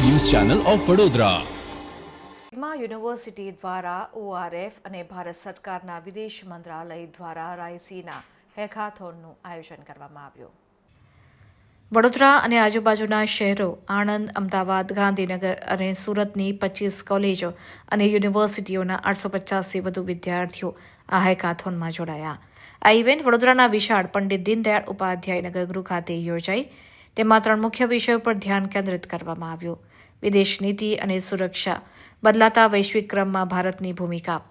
Channel of Vadodara. University દ્વારા ORF અને ભારત સરકારના વિદેશ મંત્રાલય દ્વારા રાયસીના હેકાથોનનું આયોજન કરવામાં આવ્યું. વડોદરા અને આજુબાજુના શહેરો આણંદ, અમદાવાદ, ગાંધીનગર અને સુરતની પચીસ કોલેજો અને યુનિવર્સિટીઓના આઠસો પચાસથી વધુ વિદ્યાર્થીઓ આ હેકાથોનમાં જોડાયા. આ ઇવેન્ટ વડોદરાના વિશાળ પંડિત દીનદયાળ ઉપાધ્યાય નગરગૃહ ખાતે યોજાઈ. તેમાં ત્રણ મુખ્ય વિષયો પર ધ્યાન કેન્દ્રિત કરવામાં આવ્યું. વિદેશ નીતિ અને સુરક્ષા બદલાતા વૈશ્વિક ક્રમમાં ભારતની ભૂમિકા.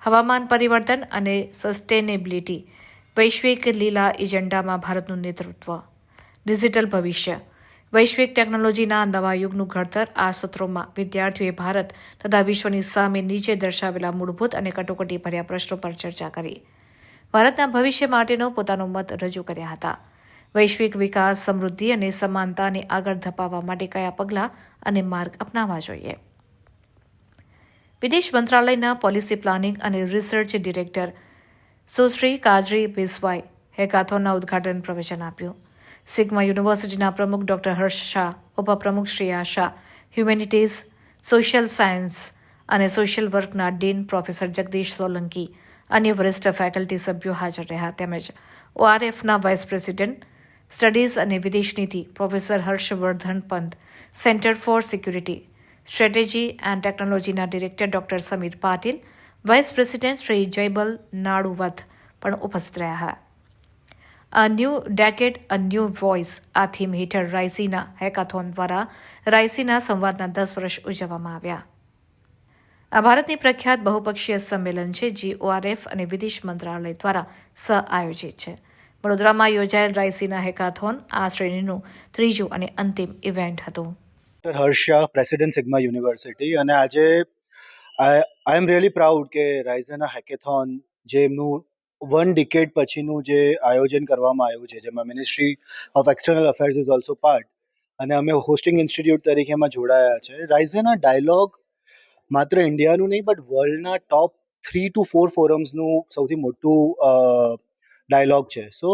હવામાન પરિવર્તન અને સસ્ટેનેબિલિટી વૈશ્વિક લીલા એજન્ડામાં ભારતનું નેતૃત્વ. ડિજિટલ ભવિષ્ય. વૈશ્વિક ટેકનોલોજીના નવા યુગનું ઘડતર આ સત્રોમાં વિદ્યાર્થીઓએ ભારત તથા વિશ્વની સામે નીચે દર્શાવેલા મૂળભૂત અને કટોકટી ભર્યા પ્રશ્નો પર ચર્ચા કરી. ભારતના ભવિષ્ય માટેનો પોતાનો મત રજૂ કર્યા હતા. વૈશ્વિક વિકાસ, સમૃદ્ધિ અને સમાનતાને આગળ ધપાવવા માટે કયા પગલાં અને માર્ગ અપનાવવા જોઈએ? વિદેશ મંત્રાલયના પોલિસી પ્લાનિંગ અને રિસર્ચ ડિરેક્ટર સુશ્રી કાજરી બિસ્વાઈ હેકાથોનના ઉદ્ઘાટન પ્રવચન આપ્યું. સિગ્મા યુનિવર્સિટીના પ્રમુખ ડોક્ટર હર્ષ શાહ, ઉપપ્રમુખ Shreya Shah humanities, social science અને સોશિયલ વર્કના ડીન પ્રોફેસર જગદીશ સોલંકી અન્ય વરિષ્ઠ ફેકલ્ટી સભ્યો હાજર રહ્યા. તેમજ ઓઆરએફના વાઇસ પ્રેસિડેન્ટ સ્ટડીઝ અને વિદેશ નીતિ, professor Harshvardhan Pant, centre for security strategy and ટેકનોલોજીના director doctor Sameer Patil, vice president Shri Jaibal Naduvath પણ ઉપસ્થિત રહ્યા હતા. A new decade a new voice આ થીમ હેઠળ રાયસીના હેકાથોન દ્વારા રાયસીના સંવાદના દસ વર્ષ ઉજવવામાં આવ્યા. આ ભારતની પ્રખ્યાત બહુપક્ષીય સંમેલન છે, જે ઓઆરએફ અને વિદેશ મંત્રાલય દ્વારા સહ આયોજિત છે. વડોદરામાં યોજાયેલ રાયસીના હેકાથોન આ શ્રેણીનું ત્રીજું અને અંતિમ ઇવેન્ટ હતું. હર્ષ, પ્રેસિડેન્ટ સિગ્મા યુનિવર્સિટી અને આજે આઈ એમ રિયલી પ્રાઉડ કે રાઇઝના હેકેથોન જે એમનું વન ડિકેડ પછીનું જે આયોજન કરવામાં આવ્યું છે, જેમાં ministry of external affairs is also part અને અમે હોસ્ટિંગ ઇન્સ્ટિટ્યૂટ તરીકે એમાં જોડાયા છે. રાઇઝના ડાયલોગ માત્ર ઇન્ડિયાનું નહીં, બટ વર્લ્ડના ટોપ થ્રી ટુ ફોર ફોરમ્સનું સૌથી મોટું ડાયલોગ છે. સો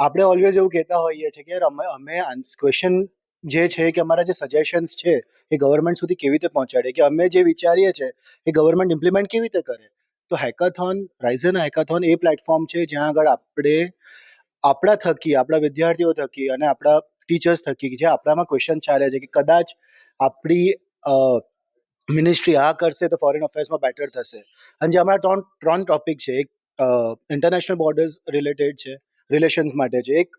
આપણે ઓલવેઝ એવું કહેતા હોઈએ છીએ કે અમે અમે ક્વેશ્ચન જે છે કે અમારા જે સજેશન્સ છે એ ગવર્મેન્ટ સુધી કેવી રીતે પહોંચાડે? કે અમે જે વિચારીએ છીએ એ ગવર્મેન્ટ ઇમ્પ્લિમેન્ટ કેવી રીતે કરે? તો હેકાથોન રાઇઝન હેકાથોન એ પ્લેટફોર્મ છે જ્યાં આગળ આપણે, આપણા થકી, આપણા વિદ્યાર્થીઓ થકી અને આપણા ટીચર્સ થકી જે આપણામાં ક્વેશ્ચન ચાલે છે કે કદાચ આપણી મિનિસ્ટ્રી આ કરશે તો ફોરેન અફેર્સમાં બેટર થશે. અને જે અમારા ત્રણ ત્રણ ટોપિક છે, એક ઇન્ટરનેશનલ બોર્ડર્સ રિલેટેડ છે રિલેશન્સ માટે છે. એક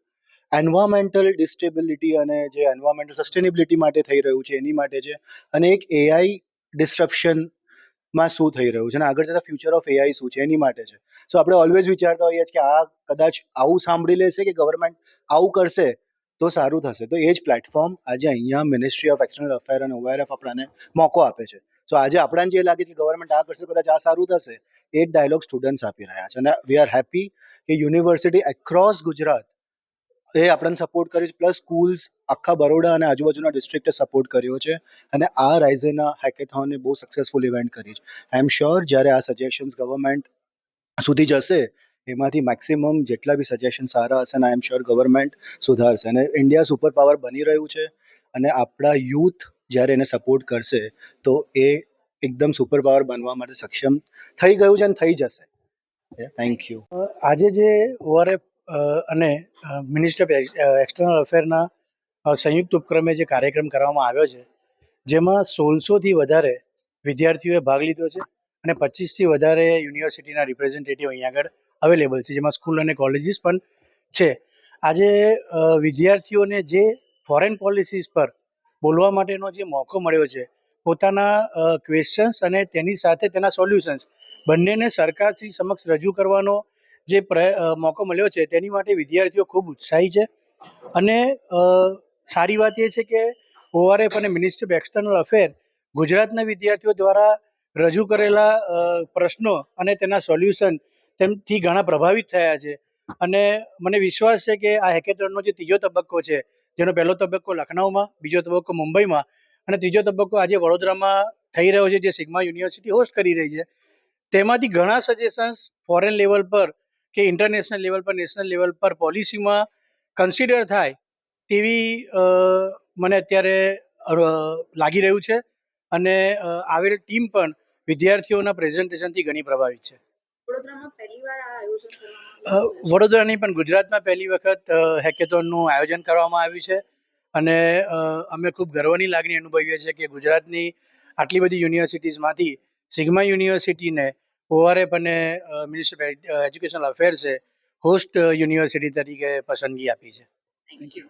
એન્વાયરમેન્ટલ ડિસ્ટેબિલિટી અને જે એન્વાયરમેન્ટલ સસ્ટેનેબિલિટી માટે થઈ રહ્યું છે, એની માટે છે. અને એક એઆઈ ડિસ્ટ્રપ્શનમાં શું થઈ રહ્યું છે અને આગળ જતા ફ્યુચર ઓફ એઆઈ શું છે, એની માટે છે. સો આપણે ઓલવેઝ વિચારતા હોઈએ કે આ કદાચ આવું સાંભળી લેશે કે ગવર્મેન્ટ આવું કરશે તો સારું થશે. તો એ જ પ્લેટફોર્મ આજે અહીંયા મિનિસ્ટ્રી ઓફ એક્સટર્નલ અફેર અને ઓઆરએફ આપણાને મોકો આપે છે. સો આજે આપણને જે લાગે છે કે ગવર્મેન્ટ આ કરશે કદાચ આ સારું થશે એ જ ડાયલોગ સ્ટુડન્ટ્સ આપી રહ્યા છે. અને વી આર હેપી કે યુનિવર્સિટી એક્રોસ ગુજરાત એ આપણને સપોર્ટ કર્યું છે. પ્લસ સ્કૂલ્સ આખા બરોડા અને આજુબાજુના ડિસ્ટ્રિક્ટે સપોર્ટ કર્યો છે. અને આ રાઇઝેના હેકેથોને બહુ સક્સેસફુલ ઇવેન્ટ કરી છે. આઈ એમ શ્યોર જ્યારે આ સજેશન્સ ગવર્મેન્ટ સુધી જશે, એમાંથી મેક્સિમમ જેટલા બી સજેશન સારા હશે અને આઈ એમ શ્યોર ગવર્મેન્ટ સુધારશે. અને ઇન્ડિયા સુપર પાવર બની રહ્યું છે. અને આપણા યુથ જ્યારે એને સપોર્ટ કરશે, તો એ એકદમ સુપર પાવર બનવા માટે સક્ષમ થઈ ગયું છે અને થઈ જશે. થેન્ક યુ આજે જે ઓઆરએફ અને મિનિસ્ટર ઓફ એક્સટર્નલ અફેરના સંયુક્ત ઉપક્રમે જે કાર્યક્રમ કરવામાં આવ્યો છે, જેમાં સોળસોથી વધારે વિદ્યાર્થીઓએ ભાગ લીધો છે અને પચીસથી વધારે યુનિવર્સિટીના રિપ્રેઝેન્ટેટિવ અહીંયા આગળ અવેલેબલ છે, જેમાં સ્કૂલ અને કોલેજીસ પણ છે. આજે વિદ્યાર્થીઓને જે ફોરેન પોલિસીસ પર બોલવા માટેનો જે મોકો મળ્યો છે પોતાના ક્વેશ્ચન્સ અને તેની સાથે તેના સોલ્યુશન્સ બંનેને સરકારશ્રી સમક્ષ રજૂ કરવાનો જે મોકો મળ્યો છે તેની માટે વિદ્યાર્થીઓ ખૂબ ઉત્સાહી છે. અને સારી વાત એ છે કે ઓઆરએફ અને મિનિસ્ટર ઓફ એક્સટર્નલ અફેર ગુજરાતના વિદ્યાર્થીઓ દ્વારા રજૂ કરેલા પ્રશ્નો અને તેના સોલ્યુશન તેમથી ઘણા પ્રભાવિત થયા છે. અને મને વિશ્વાસ છે કે આ હેકેથોનનો જે ત્રીજો તબક્કો છે, જેનો પહેલો તબક્કો લખનૌમાં બીજો તબક્કો મુંબઈમાં અને ત્રીજો તબક્કો આજે વડોદરામાં થઈ રહ્યો છે જે સિગ્મા યુનિવર્સિટી હોસ્ટ કરી રહી છે. તેમાંથી ઘણા સજેશન્સ ફોરેન લેવલ પર કે ઇન્ટરનેશનલ લેવલ પર નેશનલ લેવલ પર પોલિસીમાં કન્સિડર થાય તેવી મને અત્યારે લાગી રહ્યું છે. અને આવેલ ટીમ પણ વિદ્યાર્થીઓના પ્રેઝન્ટેશનથી ઘણી પ્રભાવિત છે. વડોદરાની પણ ગુજરાતમાં પહેલી વખત હેકેથોનનું આયોજન કરવામાં આવ્યું છે. અને અમે ખૂબ ગર્વની લાગણી અનુભવીએ છીએ કે ગુજરાતની આટલી બધી યુનિવર્સિટીઝમાંથી સિગ્મા યુનિવર્સિટીને ઓઆરએફ અને મિનિસ્ટર એજ્યુકેશનલ અફેર્સે હોસ્ટ યુનિવર્સિટી તરીકે પસંદગી આપી છે. Thank you